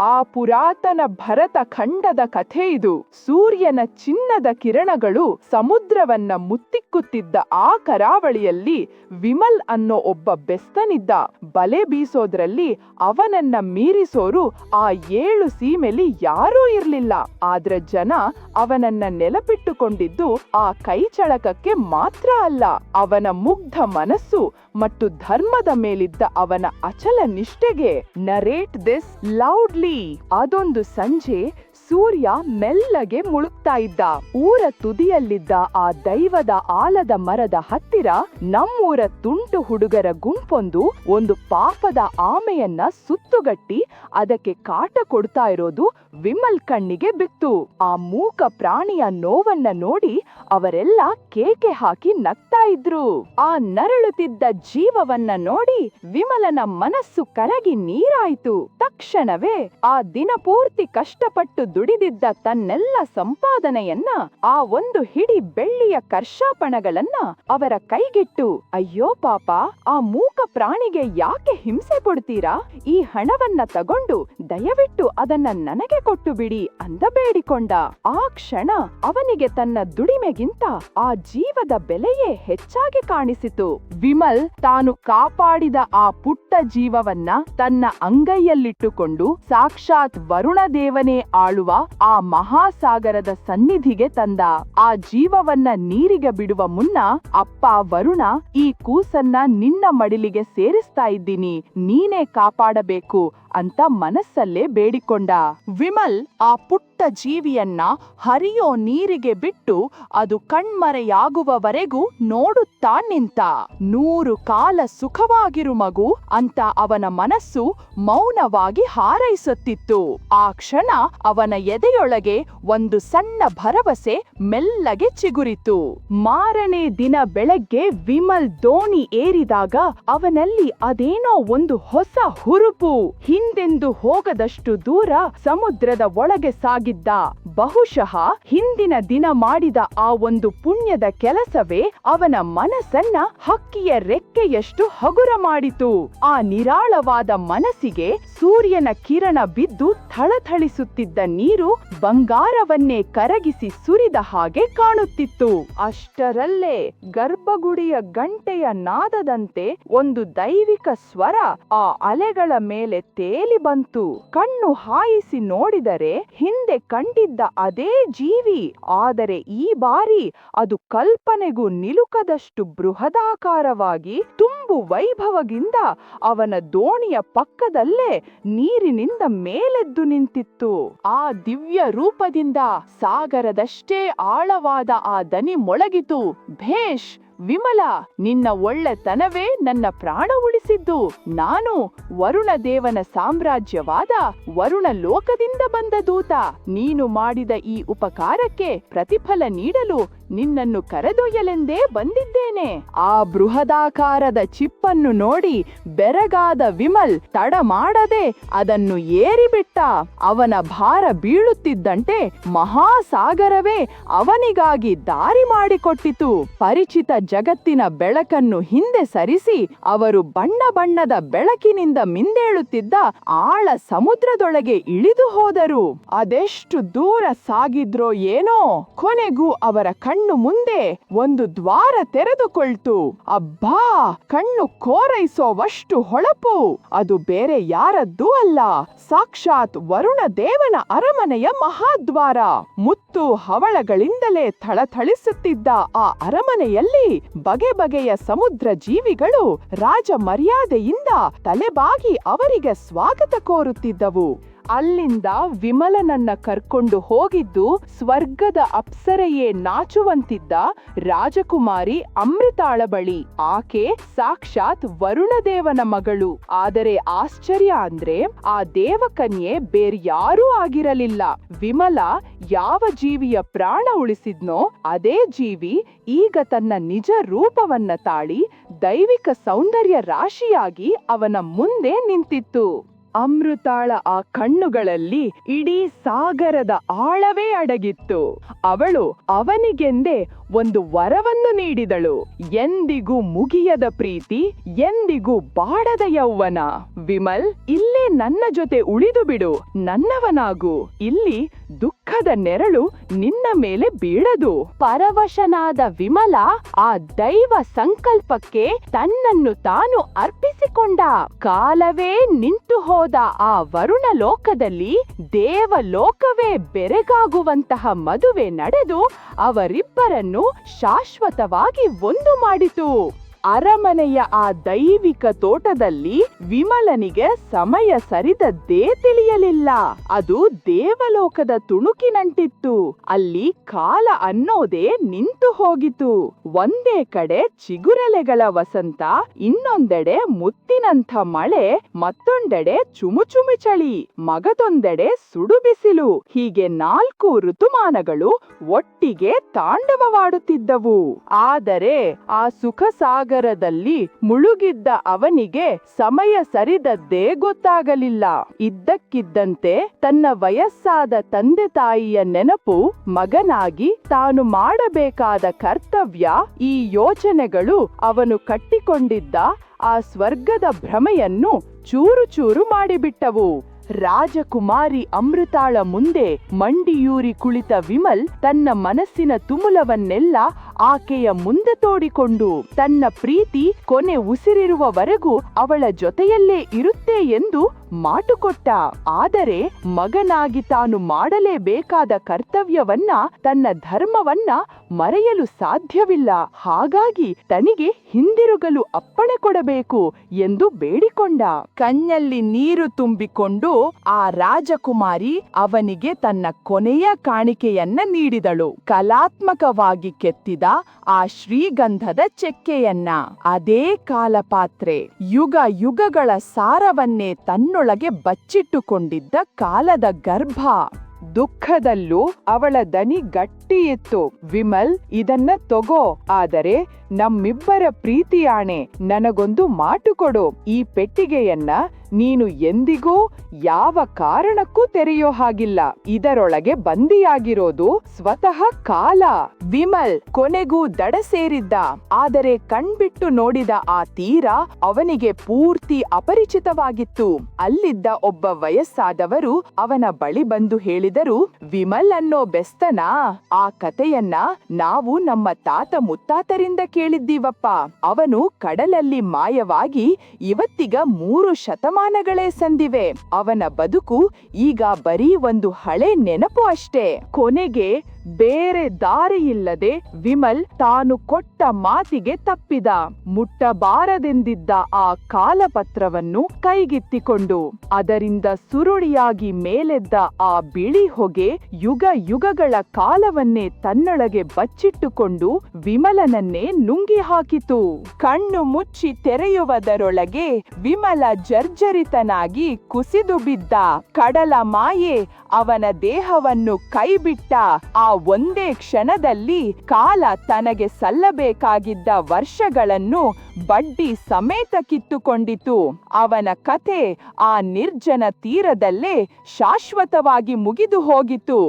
ಆ ಪುರಾತನ ಭರತ ಖಂಡದ ಕಥೆ ಇದು. ಸೂರ್ಯನ ಚಿನ್ನದ ಕಿರಣಗಳು ಸಮುದ್ರವನ್ನ ಮುತ್ತಿಕ್ಕುತ್ತಿದ್ದ ಆ ಕರಾವಳಿಯಲ್ಲಿ ವಿಮಲ್ ಅನ್ನೋ ಒಬ್ಬ ಬೆಸ್ತನಿದ್ದ. ಬಲೆ ಬೀಸೋದ್ರಲ್ಲಿ ಅವನನ್ನ ಮೀರಿಸೋರು ಆ ಏಳು ಸೀಮೆಲಿ ಯಾರೂ ಇರ್ಲಿಲ್ಲ. ಆದ್ರೆ ಜನ ಅವನನ್ನ ನೆಲಪಿಟ್ಟುಕೊಂಡಿದ್ದು ಆ ಕೈಚಳಕಕ್ಕೆ ಮಾತ್ರ ಅಲ್ಲ, ಅವನ ಮುಗ್ಧ ಮನಸ್ಸು ಮತ್ತು ಧರ್ಮದ ಮೇಲಿದ್ದ ಅವನ ಅಚಲ ನಿಷ್ಠೆಗೆ. ನರೇಟ್ ದಿಸ್ ಲೌಡ್ಲಿ ಅದೊಂದು ಸಂಜೆ ಸೂರ್ಯ ಮೆಲ್ಲಗೆ ಮುಳುಗ್ತಾ ಇದ್ದ. ಊರ ತುದಿಯಲ್ಲಿದ್ದ ಆ ದೈವದ ಆಲದ ಮರದ ಹತ್ತಿರ ನಮ್ಮೂರ ತುಂಟು ಹುಡುಗರ ಗುಂಪೊಂದು ಒಂದು ಪಾಪದ ಆಮೆಯನ್ನ ಸುತ್ತುಗಟ್ಟಿ ಅದಕ್ಕೆ ಕಾಟ ಕೊಡ್ತಾ ಇರೋದು ವಿಮಲ್ ಕಣ್ಣಿಗೆ ಬಿತ್ತು. ಆ ಮೂಕ ಪ್ರಾಣಿಯ ನೋವನ್ನ ನೋಡಿ ಅವರೆಲ್ಲ ಕೇಕೆ ಹಾಕಿ ನಗ್ತಾ ಇದ್ರು. ಆ ನರಳುತ್ತಿದ್ದ ಜೀವವನ್ನ ನೋಡಿ ವಿಮಲನ ಮನಸ್ಸು ಕರಗಿ ನೀರಾಯ್ತು. ತಕ್ಷಣವೇ ಆ ದಿನ ಪೂರ್ತಿ ಕಷ್ಟಪಟ್ಟು ದುಡಿದಿದ್ದ ತನ್ನೆಲ್ಲ ಸಂಪಾದನೆಯನ್ನ, ಆ ಒಂದು ಹಿಡಿ ಬೆಳ್ಳಿಯ ಕರ್ಷಾಪಣಗಳನ್ನ ಅವರ ಕೈಗಿಟ್ಟು, ಅಯ್ಯೋ ಪಾಪ, ಆ ಮೂಕ ಪ್ರಾಣಿಗೆ ಯಾಕೆ ಹಿಂಸೆ ಕೊಡ್ತೀರಾ? ಈ ಹಣವನ್ನ ತಗೊಂಡು ದಯವಿಟ್ಟು ಅದನ್ನ ನನಗೆ ಕೊಟ್ಟು ಬಿಡಿ ಅಂದ ಬೇಡಿಕೊಂಡ. ಆ ಕ್ಷಣ ಅವನಿಗೆ ತನ್ನ ದುಡಿಮೆಗಿಂತ ಆ ಜೀವದ ಬೆಲೆಯೇ ಹೆಚ್ಚಾಗಿ ಕಾಣಿಸಿತು. ವಿಮಲ್ ತಾನು ಕಾಪಾಡಿದ ಆ ಪುಟ್ಟ ಜೀವವನ್ನ ತನ್ನ ಅಂಗೈಯಲ್ಲಿಟ್ಟುಕೊಂಡು ಸಾಕ್ಷಾತ್ ವರುಣ ದೇವನೇ ಆಳುವ ಆ ಮಹಾಸಾಗರದ ಸನ್ನಿಧಿಗೆ ತಂದ. ಆ ಜೀವವನ್ನ ನೀರಿಗೆ ಬಿಡುವ ಮುನ್ನ ಅಪ್ಪ ವರುಣ, ಈ ಕೂಸನ್ನ ನಿನ್ನ ಮಡಿಲಿಗೆ ಸೇರಿಸ್ತಾ ಇದ್ದೀನಿ. ನೀನೇ ಕಾಪಾಡಬೇಕು ಅಂತ ಮನಸ್ಸಲ್ಲೇ ಬೇಡಿಕೊಂಡ. ವಿಮಲ್ ಆ ಪುಟ್ಟ ಜೀವಿಯನ್ನ ಹರಿಯೋ ನೀರಿಗೆ ಬಿಟ್ಟು ಅದು ಕಣ್ಮರೆಯಾಗುವವರೆಗೂ ನೋಡುತ್ತಾ ನಿಂತ. ನೂರು ಕಾಲ ಸುಖವಾಗಿರು ಮಗು ಅಂತ ಅವನ ಮನಸ್ಸು ಮೌನವಾಗಿ ಹಾರೈಸುತ್ತಿತ್ತು. ಆ ಕ್ಷಣ ಅವನ ಎದೆಯೊಳಗೆ ಒಂದು ಸಣ್ಣ ಭರವಸೆ ಮೆಲ್ಲಗೆ ಚಿಗುರಿತು. ಮಾರನೇ ದಿನ ಬೆಳಗ್ಗೆ ವಿಮಲ್ ದೋಣಿ ಏರಿದಾಗ ಅವನಲ್ಲಿ ಅದೇನೋ ಒಂದು ಹೊಸ ಹುರುಪು. ಹಿಂದೆಂದು ಹೋಗದಷ್ಟು ದೂರ ಸಮುದ್ರದ ಒಳಗೆ ಸಾಗಿದ್ದ ಬಹುಶಃ ಹಿಂದಿನ ದಿನ ಮಾಡಿದ ಆ ಒಂದು ಪುಣ್ಯದ ಕೆಲಸವೇ ಅವನ ಮನಸ್ಸನ್ನ ಹಕ್ಕಿಯ ರೆಕ್ಕೆಯಷ್ಟು ಹಗುರ ಮಾಡಿತು. ಆ ನಿರಾಳವಾದ ಮನಸ್ಸಿಗೆ ಸೂರ್ಯನ ಕಿರಣ ಬಿದ್ದು ಥಳಥಳಿಸುತ್ತಿದ್ದ ನೀರು ಬಂಗಾರವನ್ನೇ ಕರಗಿಸಿ ಸುರಿದ ಹಾಗೆ ಕಾಣುತ್ತಿತ್ತು. ಅಷ್ಟರಲ್ಲೇ ಗರ್ಭಗುಡಿಯ ಗಂಟೆಯ ನಾದದಂತೆ ಒಂದು ದೈವಿಕ ಸ್ವರ ಆ ಅಲೆಗಳ ಮೇಲೆ ತೇಲಿ ಬಂತು. ಕಣ್ಣು ಹಾಯಿಸಿ ನೋಡಿದರೆ ಹಿಂದೆ ಕಂಡಿದ್ದ ಅದೇ ಜೀವಿ. ಆದರೆ ಈ ಬಾರಿ ಅದು ಕಲ್ಪನೆಗೂ ನಿಲುಕದಷ್ಟು ಬೃಹದಾಕಾರವಾಗಿ ತುಂಬು ವೈಭವದಿಂದ ಅವನ ದೋಣಿಯ ಪಕ್ಕದಲ್ಲೇ ನೀರಿನಿಂದ ಮೇಲೆದ್ದು ನಿಂತಿತ್ತು. ಆ ದಿವ್ಯ ರೂಪದಿಂದ ಸಾಗರದಷ್ಟೇ ಆಳವಾದ ಆ ದನಿ ಮೊಳಗಿತು. ಭೇಷ್ ವಿಮಲ, ನಿನ್ನ ಒಳ್ಳೆತನವೇ ನನ್ನ ಪ್ರಾಣ ಉಳಿಸಿದ್ದು. ನಾನು ವರುಣ ದೇವನ ಸಾಮ್ರಾಜ್ಯವಾದ ವರುಣ ಲೋಕದಿಂದ ಬಂದ ದೂತ. ನೀನು ಮಾಡಿದ ಈ ಉಪಕಾರಕ್ಕೆ ಪ್ರತಿಫಲ ನೀಡಲು ನಿನ್ನನ್ನು ಕರೆದೊಯ್ಯಲೆಂದೇ ಬಂದಿದ್ದೇನೆ. ಆ ಬೃಹದಾಕಾರದ ಚಿಪ್ಪನ್ನು ನೋಡಿ ಬೆರಗಾದ ವಿಮಲ್ ತಡ ಮಾಡದೆ ಅದನ್ನು ಏರಿಬಿಟ್ಟ. ಅವನ ಭಾರ ಬೀಳುತ್ತಿದ್ದಂತೆ ಮಹಾಸಾಗರವೇ ಅವನಿಗಾಗಿ ದಾರಿ ಮಾಡಿಕೊಟ್ಟಿತು. ಪರಿಚಿತ ಜಗತ್ತಿನ ಬೆಳಕನ್ನು ಹಿಂದೆ ಸರಿಸಿ ಅವರು ಬಣ್ಣ ಬಣ್ಣದ ಬೆಳಕಿನಿಂದ ಮಿಂದೇಳುತ್ತಿದ್ದ ಆಳ ಸಮುದ್ರದೊಳಗೆ ಇಳಿದು ಹೋದರು. ಅದೆಷ್ಟು ದೂರ ಸಾಗಿದ್ರೋ ಏನೋ. ಕೊನೆಗೂ ಅವರ ಕಣ್ಣು ಮುಂದೆ ಒಂದು ದ್ವಾರ ತೆರೆದುಕೊಳ್ತು. ಅಬ್ಬಾ, ಕಣ್ಣು ಕೋರೈಸೋವಷ್ಟು ಹೊಳಪು. ಅದು ಬೇರೆ ಯಾರದ್ದೂ ಅಲ್ಲ. ಸಾಕ್ಷಾತ್ ವರುಣ ದೇವನ ಅರಮನೆಯ ಮಹಾದ್ವಾರ. ಮುತ್ತು ಹವಳಗಳಿಂದಲೇ ಥಳಥಳಿಸುತ್ತಿದ್ದ ಆ ಅರಮನೆಯಲ್ಲಿ ಬಗೆ ಬಗೆಯ ಸಮುದ್ರ ಜೀವಿಗಳು ರಾಜ ಮರ್ಯಾದೆಯಿಂದ ತಲೆಬಾಗಿ ಅವರಿಗೆ ಸ್ವಾಗತ ಕೋರುತ್ತಿದ್ದವು. ಅಲ್ಲಿಂದ ವಿಮಲನನ್ನ ಕರ್ಕೊಂಡು ಹೋಗಿದ್ದು ಸ್ವರ್ಗದ ಅಪ್ಸರೆಯೇ ನಾಚುವಂತಿದ್ದ ರಾಜಕುಮಾರಿ ಅಮೃತಾಳ ಬಳಿ. ಆಕೆ ಸಾಕ್ಷಾತ್ ವರುಣದೇವನ ಮಗಳು. ಆದರೆ ಆಶ್ಚರ್ಯ ಅಂದ್ರೆ ಆ ದೇವಕನ್ಯೆ ಬೇರ್ಯಾರೂ ಆಗಿರಲಿಲ್ಲ. ವಿಮಲ ಯಾವ ಜೀವಿಯ ಪ್ರಾಣ ಉಳಿಸಿದ್ನೋ ಅದೇ ಜೀವಿ ಈಗ ತನ್ನ ನಿಜ ರೂಪವನ್ನ ತಾಳಿ ದೈವಿಕ ಸೌಂದರ್ಯ ರಾಶಿಯಾಗಿ ಅವನ ಮುಂದೆ ನಿಂತಿತ್ತು. ಅಮೃತಾಳ ಆ ಕಣ್ಣುಗಳಲ್ಲಿ ಇಡೀ ಸಾಗರದ ಆಳವೇ ಅಡಗಿತ್ತು. ಅವಳು ಅವನಿಗೆಂದೇ ಒಂದು ವರವನ್ನು ನೀಡಿದಳು. ಎಂದಿಗೂ ಮುಗಿಯದ ಪ್ರೀತಿ, ಎಂದಿಗೂ ಬಾಡದ ಯೌವನ. ವಿಮಲ್, ಇಲ್ಲೇ ನನ್ನ ಜೊತೆ ಉಳಿದು ಬಿಡು. ನನ್ನವನಾಗು. ಇಲ್ಲಿ ದುಃಖದ ನೆರಳು ನಿನ್ನ ಮೇಲೆ ಬೀಳದು. ಪರವಶನಾದ ವಿಮಲ ಆ ದೈವ ಸಂಕಲ್ಪಕ್ಕೆ ತನ್ನನ್ನು ತಾನು ಅರ್ಪಿಸಿಕೊಂಡ. ಕಾಲವೇ ನಿಂತು ಹೋದ ಆ ವರುಣ ಲೋಕದಲ್ಲಿ ದೇವ ಲೋಕವೇ ಬೆರೆಗಾಗುವಂತಹ ಮದುವೆ ನಡೆದು ಅವರಿಬ್ಬರನ್ನು ಶಾಶ್ವತವಾಗಿ ಒಂದು ಮಾಡಿತು. ಅರಮನೆಯ ಆ ದೈವಿಕ ತೋಟದಲ್ಲಿ ವಿಮಲನಿಗೆ ಸಮಯ ಸರಿದದ್ದೇ ತಿಳಿಯಲಿಲ್ಲ. ಅದು ದೇವಲೋಕದ ತುಣುಕಿನಂಟಿತ್ತು. ಅಲ್ಲಿ ಕಾಲ ಅನ್ನೋದೇ ನಿಂತು ಹೋಗಿತು ಒಂದೇ ಕಡೆ ಚಿಗುರೆಲೆಗಳ ವಸಂತ, ಇನ್ನೊಂದೆಡೆ ಮುತ್ತಿನಂಥ ಮಳೆ, ಮತ್ತೊಂದೆಡೆ ಚುಮುಚುಮಿ ಚಳಿ, ಮಗದೊಂದೆಡೆ ಸುಡುಬಿಸಿಲು. ಹೀಗೆ ನಾಲ್ಕು ಋತುಮಾನಗಳು ಒಟ್ಟಿಗೆ ತಾಂಡವವಾಡುತ್ತಿದ್ದವು. ಆದರೆ ಆ ಸುಖ ಸಾಗರದಲ್ಲಿ ಮುಳುಗಿದ್ದ ಅವನಿಗೆ ಸಮಯ ಸರಿದದ್ದೇ ಗೊತ್ತಾಗಲಿಲ್ಲ. ಇದ್ದಕ್ಕಿದ್ದಂತೆ ತನ್ನ ವಯಸ್ಸಾದ ತಂದೆ ತಾಯಿಯ ನೆನಪು ಮಗನಾಗಿ ತಾನು ಮಾಡಬೇಕಾದ ಕರ್ತವ್ಯ ಈ ಯೋಚನೆಗಳು ಅವನು ಕಟ್ಟಿಕೊಂಡಿದ್ದ ಆ ಸ್ವರ್ಗದ ಭ್ರಮೆಯನ್ನು ಚೂರು ಚೂರು ಮಾಡಿಬಿಟ್ಟವು. ರಾಜಕುಮಾರಿ ಅಮೃತಾಳ ಮುಂದೆ ಮಂಡಿಯೂರಿ ಕುಳಿತ ವಿಮಲ್ ತನ್ನ ಮನಸ್ಸಿನ ತುಮುಲವನ್ನೆಲ್ಲ ಆಕೆಯ ಮುಂದೆ ತೋಡಿಕೊಂಡು ತನ್ನ ಪ್ರೀತಿ ಕೊನೆ ಉಸಿರಿರುವವರೆಗೂ ಅವಳ ಜೊತೆಯಲ್ಲೇ ಇರುತ್ತೆ ಎಂದು ಮಾಟುಕೊಟ್ಟ ಆದರೆ ಮಗನಾಗಿ ತಾನು ಮಾಡಲೇಬೇಕಾದ ಕರ್ತವ್ಯವನ್ನ, ತನ್ನ ಧರ್ಮವನ್ನ ಮರೆಯಲು ಸಾಧ್ಯವಿಲ್ಲ. ಹಾಗಾಗಿ ತನಿಗೆ ಹಿಂದಿರುಗಲು ಅಪ್ಪಣೆ ಕೊಡಬೇಕು ಎಂದು ಬೇಡಿಕೊಂಡ. ಕಣ್ಣಲ್ಲಿ ನೀರು ತುಂಬಿಕೊಂಡು ಆ ರಾಜಕುಮಾರಿ ಅವನಿಗೆ ತನ್ನ ಕೊನೆಯ ಕಾಣಿಕೆಯನ್ನ ನೀಡಿದಳು. ಕಲಾತ್ಮಕವಾಗಿ ಕೆತ್ತಿದ ಆ ಶ್ರೀಗಂಧದ ಚೆಕ್ಕೆಯನ್ನ. ಅದೇ ಕಾಲಪಾತ್ರೆ. ಯುಗ ಯುಗಗಳ ಸಾರವನ್ನೇ ತನ್ನೊಳಗೆ ಬಚ್ಚಿಟ್ಟುಕೊಂಡಿದ್ದ ಕಾಲದ ಗರ್ಭ. ದುಃಖದಲ್ಲೂ ಅವಳ ದನಿ ಗಟ್ಟಿಯಿತ್ತು. ವಿಮಲ್, ಇದನ್ನ ತಗೋ. ಆದರೆ ನಮ್ಮಿಬ್ಬರ ಪ್ರೀತಿಯಾಣೆ, ನನಗೊಂದು ಮಾತು ಕೊಡು. ಈ ಪೆಟ್ಟಿಗೆಯನ್ನ ನೀನು ಎಂದಿಗೂ ಯಾವ ಕಾರಣಕ್ಕೂ ತೆರೆಯೋ ಹಾಗಿಲ್ಲ. ಇದರೊಳಗೆ ಬಂದಿಯಾಗಿರೋದು ಸ್ವತಃ ಕಾಲ. ವಿಮಲ್ ಕೊನೆಗೂ ದಡ ಸೇರಿದ್ದ. ಆದರೆ ಕಣ್ಬಿಟ್ಟು ನೋಡಿದ ಆ ತೀರ ಅವನಿಗೆ ಪೂರ್ತಿ ಅಪರಿಚಿತವಾಗಿತ್ತು. ಅಲ್ಲಿದ್ದ ಒಬ್ಬ ವಯಸ್ಸಾದವರು ಅವನ ಬಳಿ ಬಂದು ಹೇಳಿದರು, ವಿಮಲ್ ಅನ್ನೋ ಬೆಸ್ತನ? ಆ ಕಥೆಯನ್ನ ನಾವು ನಮ್ಮ ತಾತ ಮುತ್ತಾತರಿಂದ ಕೇಳಿದ್ದೀವಪ್ಪ ಅವನು ಕಡಲಲ್ಲಿ ಮಾಯವಾಗಿ ಇವತ್ತಿಗ ಮೂರು ಶತಮಾನಗಳೇ ಸಂದಿವೆ. ಅವನ ಬದುಕು ಈಗ ಬರೀ ಒಂದು ಹಳೆ ನೆನಪು ಅಷ್ಟೇ. ಕೊನೆಗೆ ಬೇರೆ ದಾರಿಯಿಲ್ಲದೆ ವಿಮಲ್ ತಾನು ಕೊಟ್ಟ ಮಾತಿಗೆ ತಪ್ಪಿದ. ಮುಟ್ಟಬಾರದೆಂದಿದ್ದ ಆ ಕಾಲಪತ್ರವನ್ನು ಕೈಗೆತ್ತಿಕೊಂಡು. ಅದರಿಂದ ಸುರುಳಿಯಾಗಿ ಮೇಲೆದ್ದ ಆ ಬಿಳಿ ಹೊಗೆ ಯುಗ ಯುಗಗಳ ಕಾಲವನ್ನೇ ತನ್ನೊಳಗೆ ಬಚ್ಚಿಟ್ಟುಕೊಂಡು ವಿಮಲನನ್ನೇ ನುಂಗಿ ಹಾಕಿತು. ಕಣ್ಣು ಮುಚ್ಚಿ ತೆರೆಯುವುದರೊಳಗೆ ವಿಮಲ ಜರ್ಜರಿತನಾಗಿ ಕುಸಿದು ಬಿದ್ದ ಕಡಲ ಮಾಯೆ ಅವನ ದೇಹವನ್ನು ಕೈಬಿಟ್ಟ ಆ ಒಂದೇ ಕ್ಷಣದಲ್ಲಿ ಕಾಲ ತನಗೆ ಸಲ್ಲಬೇಕಾಗಿದ್ದ ವರ್ಷಗಳನ್ನು ಬಡ್ಡಿ ಸಮೇತ ಕಿತ್ತುಕೊಂಡಿತು. ಅವನ ಕಥೆ ಆ ನಿರ್ಜನ ತೀರದಲ್ಲೇ ಶಾಶ್ವತವಾಗಿ ಮುಗಿದು ಹೋಗಿತು